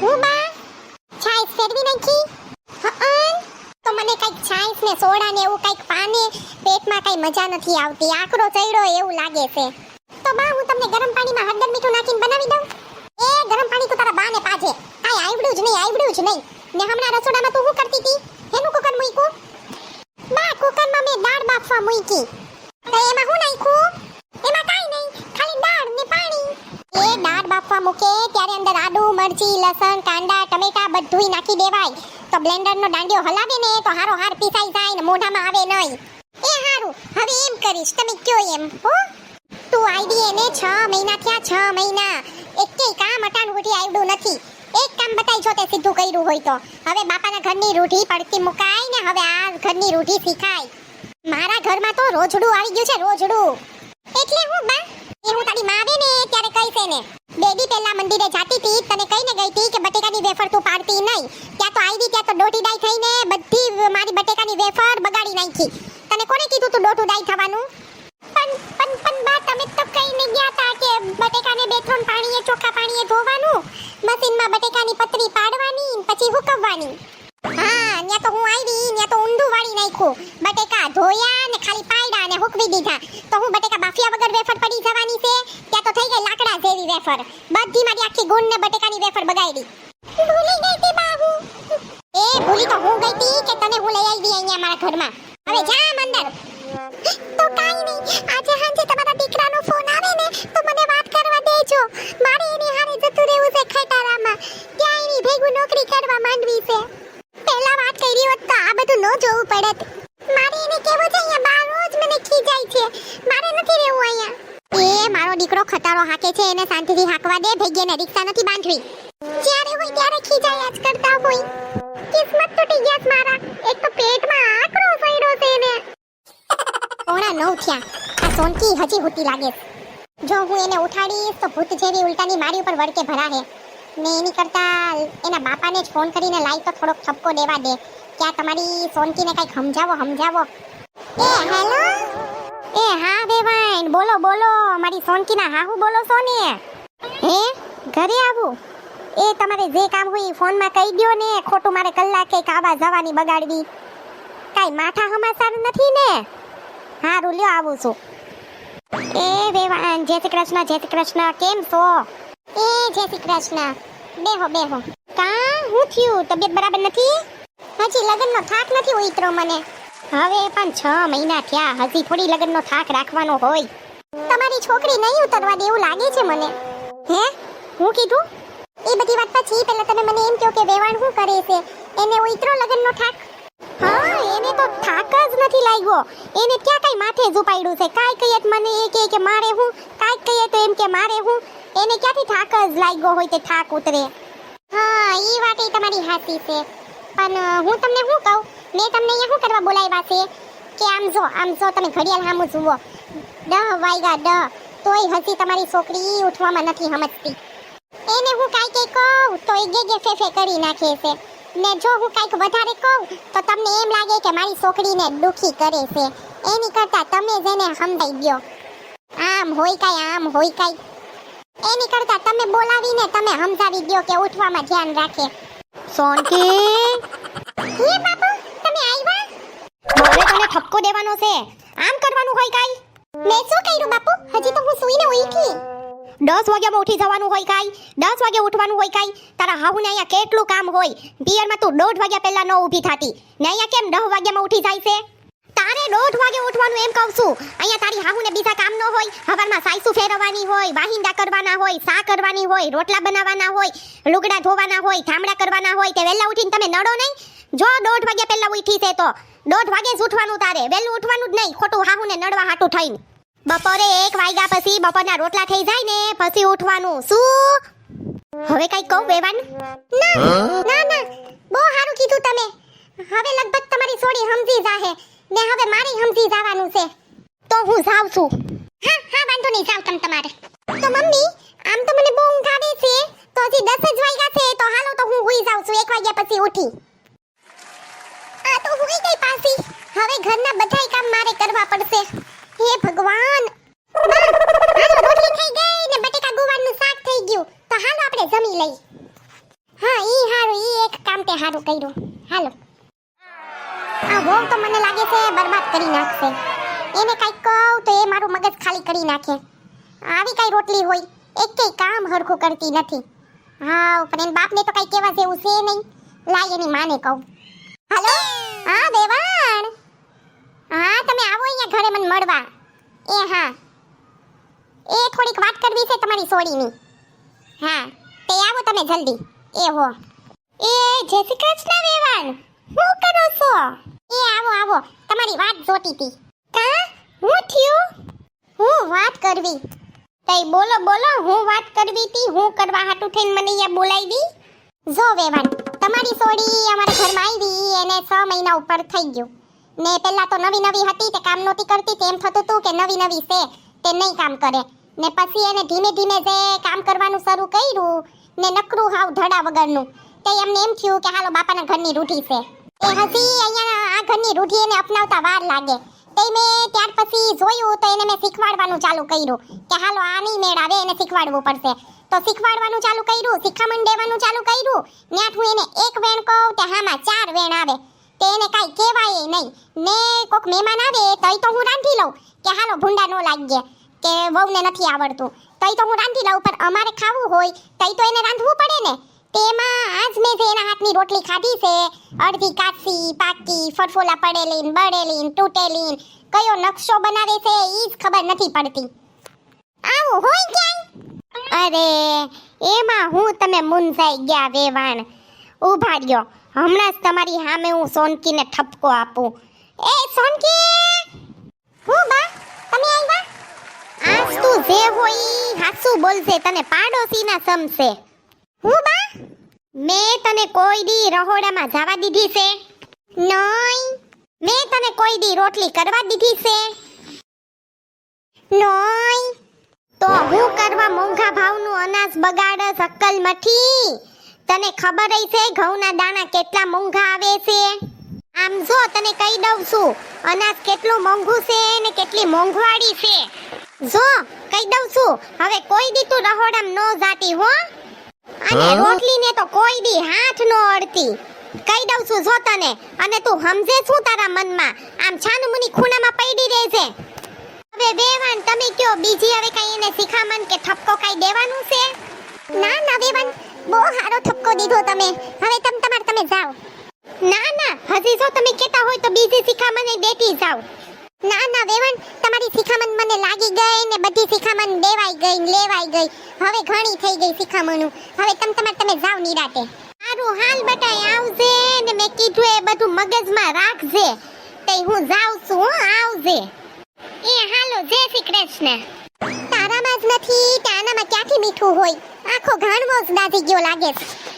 હું બા? છાશ ફેરવી નાખી? હઅન, તો મને કંઈક છાશ ને સોડા ને એવું કંઈક પાને, પેટમાં કઈ મજા નથી આવતી, આકરો ચડ્યો એવું લાગે છે. તો બા, હું તમને ગરમ પાણીમાં હળદર મીઠું નાખીને બનાવી દઉં? એ ગરમ પાણી તો તારા બાને પાજે. કાઈ આવડ્યું જ નહીં આવડ્યું જ નહીં. ને હમણાં રસોડામાં તું શું કરતી હતી હેનું કુકર મૂક્યું? બા, કુકરમાં મેં દાળ બાફવા મૂકી તો એમાં શું નાખ્યું એમાં કાઈ નહીં ખાલી દાળ ને પાણી એ દાળ બાફવા મૂકે ત્યારે અંદર આદુ મરચી, લસણ, કાંદા, ટમેટા બધુંય નાખી દેવાય. તો બ્લેન્ડરનો દાંડિયો હલાવે ને તો હારો હાર પીસાઈ જાય ને મોઢામાં આવે નહીં. એ હારું, હવે એમ કરીશ, તમે કયો એમ, હો? તું આવી એને છ મહિના થયા, છ મહિના. એકેય કામ અટાણ ઉઠી આવડું નથી. એક કામ બતાઈ જો તે સીધું કર્યું હોય તો. હવે બાપાના ઘરની રૂઢી પડતી મુકાય ને હવે આ ઘરની રૂઢી શીખાય. મારા ઘરમાં તો રોજડું આવી ગયું છે, રોજડું. એટલે હું બા, એ હું તારી માં આવે ને ત્યારે કહીશ એને. બેબી પહેલા મંદિરે જાતી હતી, તને કહીને ગઈ હતી કે બટેકાની વેફર તું પાડતી નહીં? ત્યાં તો આવી ત્યાં તો દોઢી ડાઈ થઈને બધી મારી બટેકાની વેફર બગાડી નાખી. તને કોને કીધું તું દોઢું ડાઈ થવાનું? પણ પણ પણ બા, તમે તો કહીને ગયા હતા કે બટેકાને બે ત્રણ પાણીએ ચોખ્ખા પાણીએ ધોવાનું? મશીનમાં બટેકાની પતરી પાડવાની, પછી હુકવવાની. ઊંધું નાખ્યું. બટેકા ધોયા ને ખાલી પાયડા ને હુકવી દીધા. તો હું બટેકા બાફિયા વગર વેફર પડી જવાની છે? ત્યાં તો થઈ ગઈ લાકડા જેવી વેફર. બધી મારી આખી ગુણ ને બટેકાની વેફર બગાડી. ભૂલી ગઈ તી બાહુ. એ ભૂલી તો હું ગઈ તી કે તને હું લઈ આવી અહીંયા મારા ઘરમાં. હવે જા અંદર તો કાઈ નહીં. આજે હાંજે તમારા દીકરાનો ફોન આવે ને, તો મને વાત કરવા દેજો. મારે એની હારે જતું રહેવું છે ખટારામાં ત્યાં એની ભેગું નોકરી કરવા માંડવી છે પહેલા વાત કરી હોત તો આ બધું ન જોવું પડત મારે એને કેવું છે, અહીંયા બાર રોજ મને ખીજાય છે. મારે નથી રહેવું અહીંયા. એ મારો દીકરો ખટારો હાકે છે, એને શાંતિથી હાકવા દે, ભેગી રિક્ષા નથી બાંધવી. જ્યારે હોય ત્યારે ખીજાય જ કરતા હોય. કિસ્મત તૂટી ગયા મારા. એક તો પેટમાં આકરો પડ્યો છે એને. ઓણા નવ થયા. આ સોનકી હજી હુતી લાગે જો હું એને ઉઠાડીશ, તો ભૂત જેવી ઉલટાની મારી ઉપર વળકે ભરાહે ને એની કરતા એના બાપાને જ ફોન કરીને લાઈ તો થોડોક ઠપકો દેવા દે. કે તમારી સોનકીને કંઈક સમજાવો સમજાવો એ હેલો એ હા વેવાઈન બોલો બોલો મારી સોનકીના હાહુ બોલો છો હે ઘરે આવું એ તમારે જે કામ હોય ઈ ફોનમાં કહી દો ને ખોટું મારે કલાકે કાવા જવાની બગાડવી કાંઈ માથા હમાસાર નથી ને હારું લ્યો આવું છું એ વેવાન જય શ્રી કૃષ્ણ જય શ્રી કૃષ્ણ કેમ છો એ જય શ્રી કૃષ્ણ બેહો બેહો કા હું થયું તબિયત બરાબર નથી હજી લગ્નનો થાક નથી ઉતરો મને. હવે પણ છ મહિના થયા, હજી થોડી લગ્નનો થાક રાખવાનો હોય. તમારી છોકરી નહીં ઉતરવા દે એવું લાગે છે મને. હે? હું કીધું? એ બધી વાત પછી પહેલા તમે મને એમ કહો કે વેવાણ શું કરે છે? એને ઉતરો લગ્નનો થાક? હા, એને તો થાક જ નથી લાગ્યો. એને ક્યાં કઈ માથે ઝુપાડ્યું છે? કાઈ કહીએ મને એ કહે કે મારે હું? કાઈ કહીએ તો એમ કે મારે હું? એને ક્યાંથી થાક જ લાગ્યો હોય તે થાક ઉતરે? હા, એ વાત એ તમારી હાથી છે. પણ હું તમને શું કહું? મેં તમને અહીંયા શું કરવા બોલાવ્યા છે? કે આમ જો આમ જો, તમે ઘડિયાળ સામું જુઓ. ડહ વાયગા ડહ તોય હજી તમારી છોકરી ઉઠવામાં નથી સમજતી. એને હું કાંઈ કંઈ કહું, તો એ ગેગે ગે ફે ફે કરી નાખે છે. ને જો હું કાંઈક વધારે કહું, તો તમને એમ લાગે કે મારી છોકરીને દુઃખી કરે છે. એની કરતાં તમે જેને સમજાઈ દ્યો આમ હોય કાંઈ, આમ હોય કાંઈ. એની કરતાં તમે બોલાવીને તમે સમજાવી દ્યો કે ઉઠવામાં ધ્યાન રાખે. સોનકી? હે બાપુ તમે આવ્યા બોલે તને ઠપકો દેવાનો છે. આમ કરવાનું હોય કાઈ? મેં શું કર્યું બાપુ? હજી તો હું સૂઈને ઉઠી. દસ વાગ્યામાં ઉઠી જવાનું હોય કાઈ? દસ વાગે ઉઠવાનું હોય કાઈ? તારા હાહુને અહીંયા કેટલું કામ હોય? પિયરમાં તું દોઢ વાગ્યા પહેલા ન ઊભી થતી. ને અહીંયા કેમ દસ વાગ્યામાં ઉઠી જાય છે? તારે દોઢ વાગે ઉઠવાનું એમ કહું છું. અહીંયા તારી હાહુને બીજા કામ ન હોય હવારમાં સાયસુ ફેરવવાની હોય વાહિંદા કરવાના હોય સા કરવાની હોય રોટલા બનાવવાના હોય લુગડા ધોવાના હોય ઠામડા કરવાના હોય તે વહેલા ઉઠીને તમે નડો નહીં. જો દોઢ વાગ્યા પહેલા ઉઠી છે તો. દોઢ વાગે જ ઉઠવાનું તારે. વહેલું ઉઠવાનું જ નહીં ખોટું હાહુને નડવા હાટું થઈને. બપોરે એક વાગ્યા પછી બપોરના રોટલા થઈ જાય ને પછી ઉઠવાનું. શું? હવે કઈ કહું વેવાન? ના ના ના. બહુ સારું કીધું તમે. હવે લગભગ તમારી સોડી સમજી જાહે. ને હવે મારી હમજી જવાનું છે. તો હું જાઉં છું. હા હા, વાંધો નહીં જાવ તમ તમારે. તો મમ્મી, આમ તો મને બહુ ઊંઘ આવે છે. તો હજી દસ જ વાગ્યા છે, તો હાલો તો હું હુઈ જાઉં છું. એક વાગ્યા પછી ઉઠી. આ તો હુઈ ગઈ પાસી હવે ઘરના બધાય કામ મારે કરવા પડશે. હે ભગવાન! થઈ ગઈ ને ગુવારનું શાક થઈ ગયું. તો હાલો આપણે જમી લઈ હા, ઈ હારું, ઈ એક કામ તે હારું કર્યું. કરી નાખશે. એને કાંઈક કહું તો એ મારું મગજ ખાલી કરી નાખે. આવી કઈ રોટલી હોય, એક કઈ કામ હરખું કરતી નથી. હા પણ એન બાપને તો કઈ કહેવા જેવું છે નહીં. લાય એની માને કહું. હાલો? હા, દેવાણ? હા, તમે આવો અહીંયા ઘરે મને મળવા. એ, હા. એ થોડીક વાત કરવી છે તમારી સોડીની હા, તે આવો તમે જલ્દી. એ હો. એ, જય શ્રી કૃષ્ણ, વેવાણ. શું કરો છો? એ આવો આવો. તમારી વાત જોતી હતી. કા? હું થયું? હું વાત કરવી. તઈ બોલો બોલો. હું વાત કરવી હતી. હું કરવા હાટું થઈને મને અહીંયા બોલાવી જો વેવાણ, તમારી સોડી અમારા ઘરમાં આવી એને છ મહિના ઉપર થઈ ગયું. ને પહેલાં તો નવી નવી હતી, તે કામ નહોતી કરતી, તેમ થતું હતું કે નવી નવી છે, તે નહીં કામ કરે. ને પછી એને ધીમે ધીમે જે કામ કરવાનું શરૂ કર્યું, ને નકરું હાવ ધડા વગરનું. તે એમને એમ થયું કે હાલો બાપાના ઘરની રૂઢી છે. એ હજી અહીંયા આ ઘરની રૂઢી એને અપનાવતા વાર લાગે. તે મેં ત્યાર પછી જોયું તો એને મેં શીખવાડવાનું ચાલુ કર્યું કે હાલો આ નહીં મેળ આવે, એને શીખવાડવું પડશે. તો શીખવાડવાનું ચાલુ કર્યું, શિખામણ દેવાનું ચાલુ કર્યું. ન્યાઠ હું એને એક વેણ કહું કે હામાં ચાર વેણ આવે. તે એને કાંઈ કહેવાય નહીં. ને કોક મહેમાન આવે, તોય તો હું રાંધી લઉં. કે હાલો ભૂંડા નો લાગીએ, કે વહુને નથી આવડતું. તોય તો હું રાંધી લઉં, પણ અમારે ખાવું હોય, તોય તો એને રાંધવું પડે ને. તેમાં આજ મેં જે એના હાથની રોટલી ખાધી છે, અડધી કાચી, પાકી, ફરફોલા પડેલી બળેલી તૂટેલી કયો નકશો બનાવે છે ઈ જ ખબર નથી પડતી. આવું હોય ક્યાંય? અરે, એમાં હું તમે મુંજાઈ ગયા વેવાણ. ઊભા રહ્યો. હમણાં જ તમારી સામે હું સોનકીને ઠપકો આપું. એ સોનકી! હું બા? તમે આવ્યા આજ તું જે હોય હાસુ બોલશે, તને પાડોશીના સમશે. હું બા? મેં તને કોઈ દી રહોડામાં જવા દીધી છે? નહીં મેં તને કોઈ દી રોટલી કરવા દીધી છે? નહીં તો હું કરવા મોંઘા ભાવનું અનાજ બગાડસ અક્કલ મઠી? તને ખબર છે ઘઉંના દાણા કેટલા મોંઘા આવે છે? આમ જો તને કહી દઉં છું, અનાજ કેટલું મોંઘું છે ને કેટલી મોંઘવાડી છે? જો, કહી દઉં છું, હવે કોઈ દી તું રહોડામ નો જાતી હો. અને રોટલી ને તો કોઈ દી હાથ નો અડતી. કહી દઉં છું જો તને અને તું સમજે શું તારા મનમાં? આમ છાનમુની ખૂણામાં પડી રહે છે. હવે વેવાન તમે કયો? બીજી હવે કઈ એને શિખામણ કે ઠપકો કઈ દેવાનું છે? ના ના વેવાન બહુ સારો ઠપકો દીધો તમે. હવે તમ તમાર તમે જાઓ. ના ના હજી જો તમે કહેતા હોય તો બીજી શિખામણ દેતી જાઓ. ના ના, વેવણ, તમારી શિખામણ મને લાગી ગઈ ને બધી શિખામણ દેવાઈ ગઈ લેવાઈ ગઈ. હવે ઘણી થઈ ગઈ શિખામણું. હવે તમ તમાર તમે જાવ નિરાતે સારું હાલ બટાય આવજે ને મેં કીધું એ બધું મગજમાં રાખજે. તે હું જાઉં છું આવજે. એ, હાલો, જય શ્રી કૃષ્ણ. તારામાં જ નથી ત્યાંનામાં ક્યાંથી મીઠું હોય? આખો ઘાણવો જ દાઝી ગયો લાગે છે.